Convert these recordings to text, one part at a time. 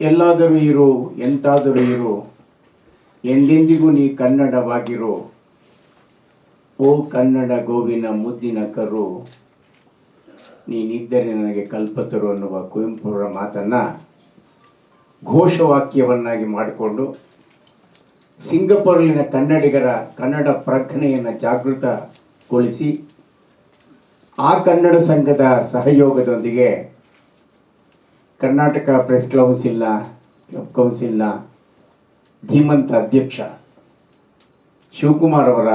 ಎಲ್ಲಾದರೂ ಇರು, ಎಂತಾದರೂ ಇರು. ಎಂದೆಂದಿಗೂ ನೀ ಕನ್ನಡವಾಗಿರು. ಓ ಕನ್ನಡ ಗೋವಿನ ಮುದ್ದಿನ ಕರು. ನೀನಿದ್ದರೆ ನನಗೆ ಕಲ್ಪತರು ಅನ್ನುವ ಕುವೆಂಪುರ ಮಾತನ್ನು ಘೋಷವಾಕ್ಯವನ್ನಾಗಿ ಮಾಡಿಕೊಂಡು ಸಿಂಗಪುರಲಿನ ಕನ್ನಡಿಗರ ಕನ್ನಡ ಪ್ರಜ್ಞೆಯನ್ನು ಜಾಗೃತಗೊಳಿಸಿ ಆ ಕನ್ನಡ ಸಂಘದ ಸಹಯೋಗದೊಂದಿಗೆ ಕರ್ನಾಟಕ ಪ್ರೆಸ್ ಕೌನ್ಸಿಲ್ನ ಕ್ಲಬ್ ಕೌನ್ಸಿಲ್ನ ಧೀಮಂತ ಅಧ್ಯಕ್ಷ ಶಿವಕುಮಾರ್ ಅವರ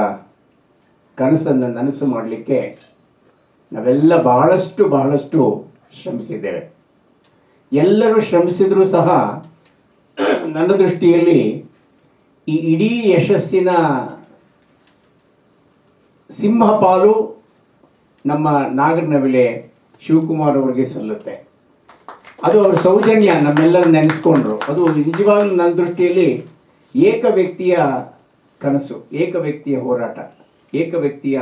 ಕನಸನ್ನು ನನಸು ಮಾಡಲಿಕ್ಕೆ ನಾವೆಲ್ಲ ಬಹಳಷ್ಟು ಬಹಳಷ್ಟು ಶ್ರಮಿಸಿದ್ದೇವೆ. ಎಲ್ಲರೂ ಶ್ರಮಿಸಿದರೂ ಸಹ ನನ್ನ ದೃಷ್ಟಿಯಲ್ಲಿ ಈ ಇಡೀ ಯಶಸ್ಸಿನ ಸಿಂಹಪಾಲು ನಮ್ಮ ನಾಗರನವಿಲೆ ಶಿವಕುಮಾರ್ ಅವರಿಗೆ ಸಲ್ಲುತ್ತೆ. ಅದು ಅವ್ರ ಸೌಜನ್ಯ ನಮ್ಮೆಲ್ಲರೂ ನೆನೆಸ್ಕೊಂಡ್ರು. ಅದು ನಿಜವಾಗ್ಲೂ ನನ್ನ ದೃಷ್ಟಿಯಲ್ಲಿ ಏಕ ವ್ಯಕ್ತಿಯ ಕನಸು, ಏಕ ವ್ಯಕ್ತಿಯ ಹೋರಾಟ, ಏಕ ವ್ಯಕ್ತಿಯ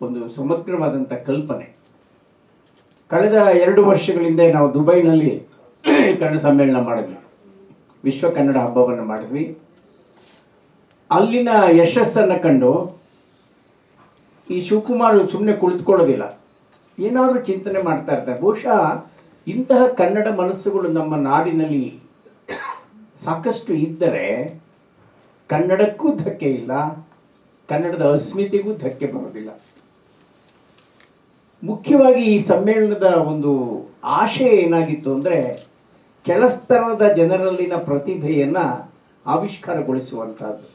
ಒಂದು ಸಮಗ್ರವಾದಂಥ ಕಲ್ಪನೆ. ಕಳೆದ ಎರಡು ವರ್ಷಗಳಿಂದ ನಾವು ದುಬೈನಲ್ಲಿ ಕನ್ನಡ ಸಮ್ಮೇಳನ ಮಾಡಿದ್ವಿ. ವಿಶ್ವ ಕನ್ನಡ ಹಬ್ಬವನ್ನು ಮಾಡಿದ್ವಿ. ಅಲ್ಲಿನ ಯಶಸ್ಸನ್ನು ಕಂಡು ಈ ಶಿವಕುಮಾರ್ ಸುಮ್ಮನೆ ಕುಳಿತುಕೊಳ್ಳೋದಿಲ್ಲ. ಏನಾದರೂ ಚಿಂತನೆ ಮಾಡ್ತಾ ಇರ್ತಾರೆ. ಬಹುಶಃ ಇಂತಹ ಕನ್ನಡ ಮನಸ್ಸುಗಳು ನಮ್ಮ ನಾಡಿನಲ್ಲಿ ಸಾಕಷ್ಟು ಇದ್ದರೆ ಕನ್ನಡಕ್ಕೂ ಧಕ್ಕೆ ಇಲ್ಲ, ಕನ್ನಡದ ಅಸ್ಮಿತೆಗೂ ಧಕ್ಕೆ ಬರೋದಿಲ್ಲ. ಮುಖ್ಯವಾಗಿ ಈ ಸಮ್ಮೇಳನದ ಒಂದು ಆಶಯ ಏನಾಗಿತ್ತು ಅಂದರೆ ಕೆಲಸ್ತರದ ಜನರಲ್ಲಿನ ಪ್ರತಿಭೆಯನ್ನು ಆವಿಷ್ಕಾರಗೊಳಿಸುವಂಥದ್ದು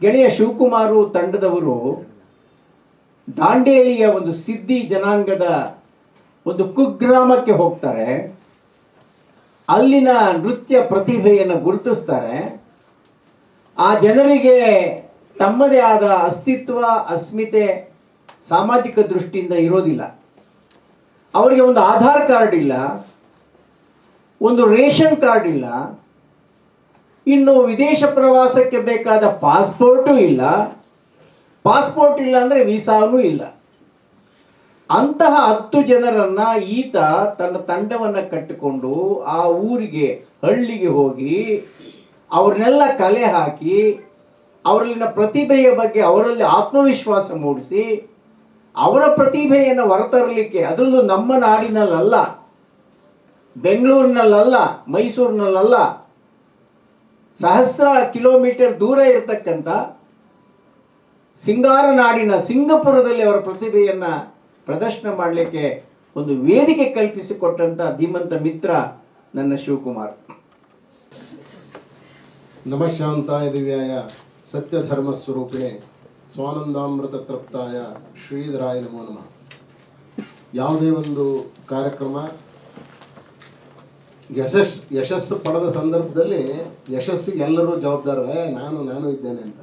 ಗೆಳೆಯ ಶಿವಕುಮಾರು ತಂಡದವರು ದಾಂಡೇಲಿಯ ಒಂದು ಸಿದ್ಧಿ ಜನಾಂಗದ ಒಂದು ಕುಗ್ರಾಮಕ್ಕೆ ಹೋಗ್ತಾರೆ. ಅಲ್ಲಿನ ನೃತ್ಯ ಪ್ರತಿಭೆಯನ್ನು ಗುರುತಿಸ್ತಾರೆ. ಆ ಜನರಿಗೆ ತಮ್ಮದೇ ಆದ ಅಸ್ತಿತ್ವ, ಅಸ್ಮಿತೆ ಸಾಮಾಜಿಕ ದೃಷ್ಟಿಯಿಂದ ಇರೋದಿಲ್ಲ. ಅವರಿಗೆ ಒಂದು ಆಧಾರ್ ಕಾರ್ಡ್ ಇಲ್ಲ, ಒಂದು ರೇಷನ್ ಕಾರ್ಡ್ ಇಲ್ಲ, ಇನ್ನು ವಿದೇಶ ಪ್ರವಾಸಕ್ಕೆ ಬೇಕಾದ ಪಾಸ್ಪೋರ್ಟು ಇಲ್ಲ. ಪಾಸ್ಪೋರ್ಟ್ ಇಲ್ಲ ಅಂದರೆ ವೀಸಾನೂ ಇಲ್ಲ. ಅಂತಹ ಹತ್ತು ಜನರನ್ನ ಈತ ತನ್ನ ತಂಡವನ್ನು ಕಟ್ಟಿಕೊಂಡು ಆ ಊರಿಗೆ, ಹಳ್ಳಿಗೆ ಹೋಗಿ ಅವ್ರನ್ನೆಲ್ಲ ಕಲೆ ಹಾಕಿ ಅವರಲ್ಲಿನ ಪ್ರತಿಭೆಯ ಬಗ್ಗೆ ಅವರಲ್ಲಿ ಆತ್ಮವಿಶ್ವಾಸ ಮೂಡಿಸಿ ಅವರ ಪ್ರತಿಭೆಯನ್ನು ಹೊರತರಲಿಕ್ಕೆ ಅದರಲ್ಲೂ ನಮ್ಮ ನಾಡಿನಲ್ಲಲ್ಲ, ಬೆಂಗಳೂರಿನಲ್ಲಲ್ಲ, ಮೈಸೂರಿನಲ್ಲಲ್ಲ, ಸಹಸ್ರ ಕಿಲೋಮೀಟರ್ ದೂರ ಇರತಕ್ಕಂಥ ಸಿಂಗಾರ ನಾಡಿನ ಸಿಂಗಪುರದಲ್ಲಿ ಅವರ ಪ್ರತಿಭೆಯನ್ನು ಪ್ರದರ್ಶನ ಮಾಡಲಿಕ್ಕೆ ಒಂದು ವೇದಿಕೆ ಕಲ್ಪಿಸಿಕೊಟ್ಟಂಥ ಧೀಮಂತ ಮಿತ್ರ ನನ್ನ ಶಿವಕುಮಾರ್. ನಮಃಶಾಂತಾಯ ದಿವ್ಯಾಯ ಸತ್ಯಧರ್ಮ ಸ್ವರೂಪಿಣೆ ಸ್ವಾನಂದಾಮೃತ ತೃಪ್ತಾಯ ಶ್ರೀಧರಾಯ ನಮೋ ನಮಃ. ಯಾವುದೇ ಒಂದು ಕಾರ್ಯಕ್ರಮ ಯಶಸ್ ಯಶಸ್ಸು ಪಡೆದ ಸಂದರ್ಭದಲ್ಲಿ ಯಶಸ್ಸಿಗೆ ಎಲ್ಲರೂ ಜವಾಬ್ದಾರ ನಾನು ನಾನು ಇದ್ದೇನೆ ಅಂತ.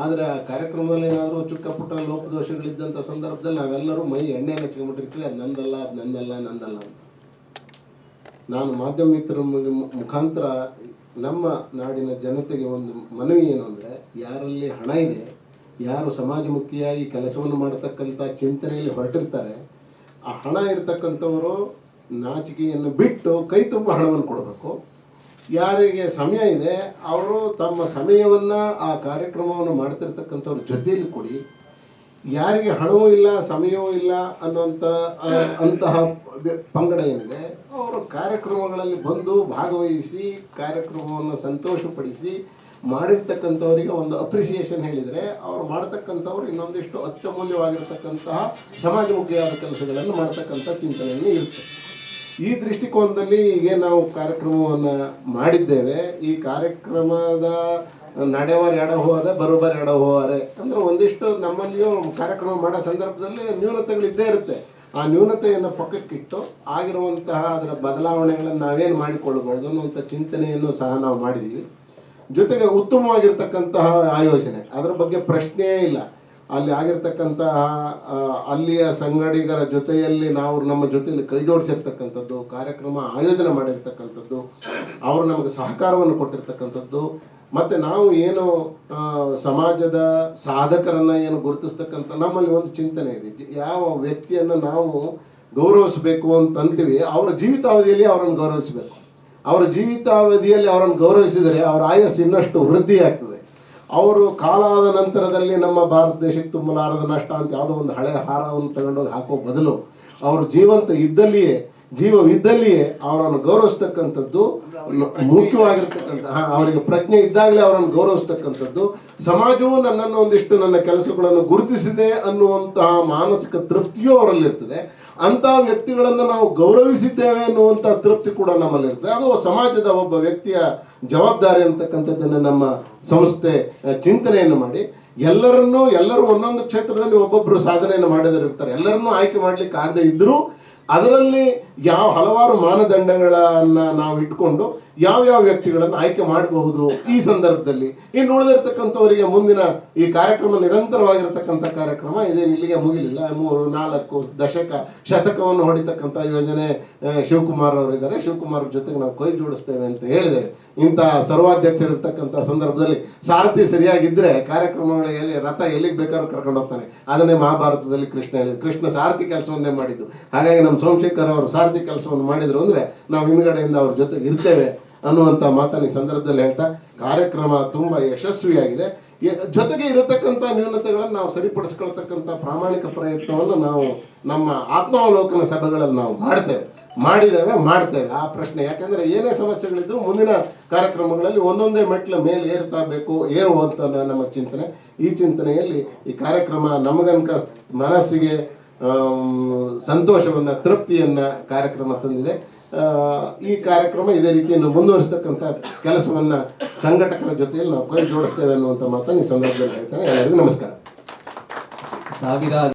ಆದರೆ ಆ ಕಾರ್ಯಕ್ರಮದಲ್ಲಿ ಏನಾದರೂ ಚುಕ್ಕ ಪುಟ್ಟ ಲೋಪದೋಷಗಳಿದ್ದಂಥ ಸಂದರ್ಭದಲ್ಲಿ ನಾವೆಲ್ಲರೂ ಮೈ ಎಣ್ಣೆ ಹಚ್ಕೊಂಡ್ಬಿಟ್ಟಿರ್ತೀವಿ. ಅದು ನಂದಲ್ಲ ಅದು ನಂದಲ್ಲ ನಂದಲ್ಲ ನಾನು ಮಾಧ್ಯಮ ಮಿತ್ರ ಮುಖಾಂತರ ನಮ್ಮ ನಾಡಿನ ಜನತೆಗೆ ಒಂದು ಮನವಿ ಏನು ಅಂದರೆ, ಯಾರಲ್ಲಿ ಹಣ ಇದೆ, ಯಾರು ಸಮಾಜಮುಖಿಯಾಗಿ ಕೆಲಸವನ್ನು ಮಾಡತಕ್ಕಂಥ ಚಿಂತನೆಯಲ್ಲಿ ಹೊರಟಿರ್ತಾರೆ, ಆ ಹಣ ಇರತಕ್ಕಂಥವರು ನಾಚಿಕೆಯನ್ನು ಬಿಟ್ಟು ಕೈ ತುಂಬ ಹಣವನ್ನು ಕೊಡಬೇಕು. ಯಾರಿಗೆ ಸಮಯ ಇದೆ, ಅವರು ತಮ್ಮ ಸಮಯವನ್ನು ಆ ಕಾರ್ಯಕ್ರಮವನ್ನು ಮಾಡ್ತಿರ್ತಕ್ಕಂಥವ್ರ ಜೊತೆಯಲ್ಲಿ ಕೊಡಿ ಯಾರಿಗೆ ಹಣವೂ ಇಲ್ಲ, ಸಮಯವೂ ಇಲ್ಲ ಅನ್ನೋಂಥ ಅಂತಹ ಪಂಗಡ ಏನಿದೆ, ಅವರು ಕಾರ್ಯಕ್ರಮಗಳಲ್ಲಿ ಬಂದು ಭಾಗವಹಿಸಿ, ಕಾರ್ಯಕ್ರಮವನ್ನು ಸಂತೋಷಪಡಿಸಿ ಮಾಡಿರ್ತಕ್ಕಂಥವರಿಗೆ ಒಂದು ಅಪ್ರಿಸಿಯೇಷನ್ ಹೇಳಿದರೆ ಅವ್ರು ಮಾಡ್ತಕ್ಕಂಥವ್ರು ಇನ್ನೊಂದಿಷ್ಟು ಅತ್ಯಮೂಲ್ಯವಾಗಿರ್ತಕ್ಕಂತಹ ಸಮಾಜಮುಖಿಯಾದ ಕೆಲಸಗಳನ್ನು ಮಾಡ್ತಕ್ಕಂಥ ಚಿಂತನೆಯನ್ನು ಇರುತ್ತೆ. ಈ ದೃಷ್ಟಿಕೋನದಲ್ಲಿ ಈಗ ನಾವು ಕಾರ್ಯಕ್ರಮವನ್ನು ಮಾಡಿದ್ದೇವೆ. ಈ ಕಾರ್ಯಕ್ರಮದ ನಡೆವಾರ ಎಡ ಹೋದ ಬರೋಬರ್ ಎಡ ಹೋವಾರೆ. ಅಂದರೆ ಒಂದಿಷ್ಟು ನಮ್ಮಲ್ಲಿಯೂ ಕಾರ್ಯಕ್ರಮ ಮಾಡೋ ಸಂದರ್ಭದಲ್ಲಿ ನ್ಯೂನತೆಗಳು ಇದ್ದೇ ಇರುತ್ತೆ. ಆ ನ್ಯೂನತೆಯನ್ನು ಪಕ್ಕಕ್ಕಿಟ್ಟು ಆಗಿರುವಂತಹ ಅದರ ಬದಲಾವಣೆಗಳನ್ನು ನಾವೇನು ಮಾಡಿಕೊಳ್ಳಬಾರ್ದು ಅನ್ನುವಂಥ ಚಿಂತನೆಯನ್ನು ಸಹ ನಾವು ಮಾಡಿದ್ದೀವಿ. ಜೊತೆಗೆ ಉತ್ತಮವಾಗಿರ್ತಕ್ಕಂತಹ ಆಯೋಜನೆ. ಅದರ ಬಗ್ಗೆ ಪ್ರಶ್ನೆಯೇ ಇಲ್ಲ. ಅಲ್ಲಿ ಆಗಿರ್ತಕ್ಕಂತಹ ಅಲ್ಲಿಯ ಸಂಗಡಿಗರ ಜೊತೆಯಲ್ಲಿ ನಾವು ನಮ್ಮ ಜೊತೆಯಲ್ಲಿ ಕೈ ಜೋಡಿಸಿರ್ತಕ್ಕಂಥದ್ದು, ಕಾರ್ಯಕ್ರಮ ಆಯೋಜನೆ ಮಾಡಿರ್ತಕ್ಕಂಥದ್ದು, ಅವರು ನಮಗೆ ಸಹಕಾರವನ್ನು ಕೊಟ್ಟಿರ್ತಕ್ಕಂಥದ್ದು, ಮತ್ತು ನಾವು ಏನು ಸಮಾಜದ ಸಾಧಕರನ್ನು ಏನು ಗುರುತಿಸ್ತಕ್ಕಂಥ ನಮ್ಮಲ್ಲಿ ಒಂದು ಚಿಂತನೆ ಇದೆ. ಯಾವ ವ್ಯಕ್ತಿಯನ್ನು ನಾವು ಗೌರವಿಸಬೇಕು ಅಂತ ಅಂತೀವಿ ಅವರ ಜೀವಿತಾವಧಿಯಲ್ಲಿ ಅವರನ್ನು ಗೌರವಿಸಬೇಕು. ಅವರ ಜೀವಿತಾವಧಿಯಲ್ಲಿ ಅವರನ್ನು ಗೌರವಿಸಿದರೆ ಅವರ ಆಯಸ್ಸು ಇನ್ನಷ್ಟು ವೃದ್ಧಿ ಆಗ್ತದೆ ಅವರು ಕಾಲಾದ ನಂತರದಲ್ಲಿ ನಮ್ಮ ಭಾರತ ದೇಶಕ್ಕೆ ತುಂಬಲಾರದ ನಷ್ಟ ಅಂತ ಯಾವುದೋ ಒಂದು ಹಳೆ ಹಾರವನ್ನು ತಗೊಂಡೋಗಿ ಹಾಕೋ ಬದಲು ಅವರು ಜೀವಂತ ಇದ್ದಲ್ಲಿಯೇ ಜೀವವಿದ್ದಲ್ಲಿಯೇ ಅವರನ್ನು ಗೌರವಿಸ್ತಕ್ಕಂಥದ್ದು ಮುಖ್ಯವಾಗಿರ್ತಕ್ಕಂಥ ಅವರಿಗೆ ಪ್ರಜ್ಞೆ ಇದ್ದಾಗಲೇ ಅವರನ್ನು ಗೌರವಿಸ್ತಕ್ಕಂಥದ್ದು. ಸಮಾಜವು ನನ್ನನ್ನು ಒಂದಿಷ್ಟು ನನ್ನ ಕೆಲಸಗಳನ್ನು ಗುರುತಿಸಿದೆ ಅನ್ನುವಂತಹ ಮಾನಸಿಕ ತೃಪ್ತಿಯೂ ಅವರಲ್ಲಿರ್ತದೆ. ಅಂತಹ ವ್ಯಕ್ತಿಗಳನ್ನು ನಾವು ಗೌರವಿಸಿದ್ದೇವೆ ಅನ್ನುವಂಥ ತೃಪ್ತಿ ಕೂಡ ನಮ್ಮಲ್ಲಿರ್ತದೆ. ಅದು ಸಮಾಜದ ಒಬ್ಬ ವ್ಯಕ್ತಿಯ ಜವಾಬ್ದಾರಿ ಅಂತಕ್ಕಂಥದ್ದನ್ನು ನಮ್ಮ ಸಂಸ್ಥೆ ಚಿಂತನೆಯನ್ನು ಮಾಡಿ. ಎಲ್ಲರನ್ನೂ, ಎಲ್ಲರೂ ಒಂದೊಂದು ಕ್ಷೇತ್ರದಲ್ಲಿ ಒಬ್ಬೊಬ್ಬರು ಸಾಧನೆಯನ್ನು ಮಾಡಿದರಿರ್ತಾರೆ. ಎಲ್ಲರನ್ನೂ ಆಯ್ಕೆ ಮಾಡಲಿಕ್ಕೆ ಆಗದೆ ಇದ್ದರೂ ಅದರಲ್ಲಿ ಯಾವ ಹಲವಾರು ಮಾನದಂಡಗಳನ್ನ ನಾವು ಇಟ್ಕೊಂಡು ಯಾವ ಯಾವ ವ್ಯಕ್ತಿಗಳನ್ನು ಆಯ್ಕೆ ಮಾಡಬಹುದು ಈ ಸಂದರ್ಭದಲ್ಲಿ. ಇನ್ನು ಉಳಿದಿರ್ತಕ್ಕಂಥವರಿಗೆ ಮುಂದಿನ ಈ ಕಾರ್ಯಕ್ರಮ ನಿರಂತರವಾಗಿರತಕ್ಕಂಥ ಕಾರ್ಯಕ್ರಮ ಇದೇನು ಇಲ್ಲಿಗೆ ಮುಗಿಲಿಲ್ಲ. ಮೂರು, ನಾಲ್ಕು ದಶಕ, ಶತಕವನ್ನು ಹೊಡಿತಕ್ಕಂಥ ಯೋಜನೆ ಶಿವಕುಮಾರ್ ಅವರಿದ್ದಾರೆ. ಶಿವಕುಮಾರ್ ಜೊತೆಗೆ ನಾವು ಕೈ ಜೋಡಿಸ್ತೇವೆ ಅಂತ ಹೇಳಿದೆ. ಇಂಥ ಸರ್ವಾಧ್ಯಕ್ಷರಿರ್ತಕ್ಕಂಥ ಸಂದರ್ಭದಲ್ಲಿ ಸಾರಥಿ ಸರಿಯಾಗಿದ್ದರೆ ಕಾರ್ಯಕ್ರಮಗಳಿಗೆ ರಥ ಎಲ್ಲಿಗೆ ಬೇಕಾದ್ರೂ ಕರ್ಕೊಂಡು ಹೋಗ್ತಾನೆ ಅದನ್ನೇ ಮಹಾಭಾರತದಲ್ಲಿ ಕೃಷ್ಣ ಹೇಳಿದ್ರು ಕೃಷ್ಣ ಸಾರಥಿ ಕೆಲಸವನ್ನೇ ಮಾಡಿದ್ದು. ಹಾಗಾಗಿ ನಮ್ಮ ಸೋಮಶೇಖರ್ ಅವರು ಸಾರಥಿ ಕೆಲಸವನ್ನು ಮಾಡಿದ್ರು ಅಂದರೆ ನಾವು ಹಿಂದ್ಗಡೆಯಿಂದ ಅವ್ರ ಜೊತೆಗೆ ಇರ್ತೇವೆ ಅನ್ನುವಂಥ ಮಾತನ್ನು ಈ ಸಂದರ್ಭದಲ್ಲಿ ಹೇಳ್ತಾ, ಕಾರ್ಯಕ್ರಮ ತುಂಬ ಯಶಸ್ವಿಯಾಗಿದೆ. ಜೊತೆಗೆ ಇರತಕ್ಕಂಥ ನ್ಯೂನತೆಗಳನ್ನು ನಾವು ಸರಿಪಡಿಸ್ಕೊಳ್ತಕ್ಕಂಥ ಪ್ರಾಮಾಣಿಕ ಪ್ರಯತ್ನವನ್ನು ನಾವು ನಮ್ಮ ಆತ್ಮಾವಲೋಕನ ಸಭೆಗಳಲ್ಲಿ ನಾವು ಮಾಡ್ತೇವೆ, ಮಾಡಿದ್ದೇವೆ, ಮಾಡ್ತೇವೆ. ಆ ಪ್ರಶ್ನೆ, ಯಾಕಂದ್ರೆ ಏನೇ ಸಮಸ್ಯೆಗಳಿದ್ರು ಮುಂದಿನ ಕಾರ್ಯಕ್ರಮಗಳಲ್ಲಿ ಒಂದೊಂದೇ ಮೆಟ್ಲ ಮೇಲೆ ಏರ್ತಾ ಬೇಕು ಏರುವಂತ ನಮ್ಮ ಚಿಂತನೆ. ಈ ಚಿಂತನೆಯಲ್ಲಿ ಈ ಕಾರ್ಯಕ್ರಮ ನಮಗನ್ಕ ಮನಸ್ಸಿಗೆ ಸಂತೋಷವನ್ನ, ತೃಪ್ತಿಯನ್ನ ಕಾರ್ಯಕ್ರಮ ತಂದಿದೆ. ಈ ಕಾರ್ಯಕ್ರಮ ಇದೇ ರೀತಿಯನ್ನು ಮುಂದುವರಿಸ್ತಕ್ಕಂಥ ಕೆಲಸವನ್ನ ಸಂಘಟಕರ ಜೊತೆಯಲ್ಲಿ ನಾವು ಕೈ ಜೋಡಿಸ್ತೇವೆ ಅನ್ನುವಂಥ ಮಾತನ್ನು ಈ ಸಂದರ್ಭದಲ್ಲಿ ಹೇಳ್ತೇನೆ. ಎಲ್ಲರಿಗೂ ನಮಸ್ಕಾರ. ಸಾವಿರಾರು